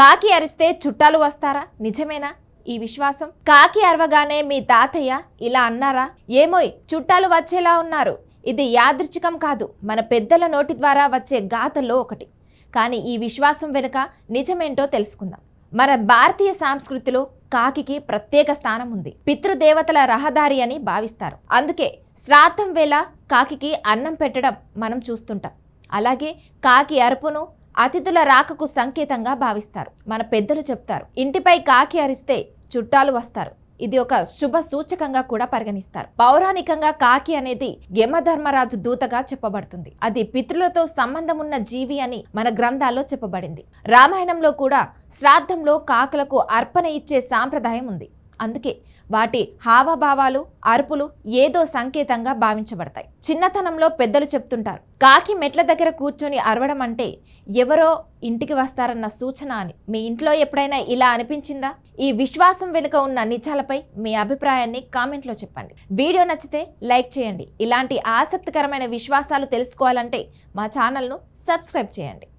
కాకి అరిస్తే చుట్టాలు వస్తారా? నిజమేనా? ఈ విశ్వాసం? కాకి అరవగానే మీ తాతయ్య ఇలా అన్నారా? ఏమోయ్ చుట్టాలు వచ్చేలా ఉన్నారు. ఇది యాదృచ్ఛికం కాదు. మన పెద్దల నోటి ద్వారా వచ్చే గాథల్లో ఒకటి. కానీ ఈ విశ్వాసం వెనుక నిజమేంటో తెలుసుకుందాం. మన భారతీయ సంస్కృతిలో కాకికి ప్రత్యేక స్థానం ఉంది. పితృదేవతల రహదారి అని భావిస్తారు. అందుకే శ్రాద్ధం వేళ కాకికి అన్నం పెట్టడం మనం చూస్తుంటాం. అలాగే కాకి అరుపును అతిథుల రాకకు సంకేతంగా భావిస్తారు. మన పెద్దలు చెప్తారు ఇంటిపై కాకి అరిస్తే చుట్టాలు వస్తారు. ఇది ఒక శుభ సూచకంగా కూడా పరిగణిస్తారు. పౌరాణికంగా కాకి అనేది యమధర్మరాజు దూతగా చెప్పబడుతుంది. అది పితృలతో సంబంధం ఉన్న జీవి అని మన గ్రంథాల్లో చెప్పబడింది. రామాయణంలో కూడా శ్రాద్ధంలో కాకులకు అర్పణ ఇచ్చే సాంప్రదాయం ఉంది. అందుకే వాటి హావభావాలు అరుపులు ఏదో సంకేతంగా భావించబడతాయి. చిన్నతనంలో పెద్దలు చెప్తుంటారు కాకి మెట్ల దగ్గర కూర్చొని అరవడం అంటే ఎవరో ఇంటికి వస్తారన్న సూచన అని. మీ ఇంట్లో ఎప్పుడైనా ఇలా అనిపించిందా? ఈ విశ్వాసం వెనుక ఉన్న నిజాలపై మీ అభిప్రాయాన్ని కామెంట్లో చెప్పండి. వీడియో నచ్చితే లైక్ చేయండి. ఇలాంటి ఆసక్తికరమైన విశ్వాసాలు తెలుసుకోవాలంటే మా ఛానల్ను సబ్స్క్రైబ్ చేయండి.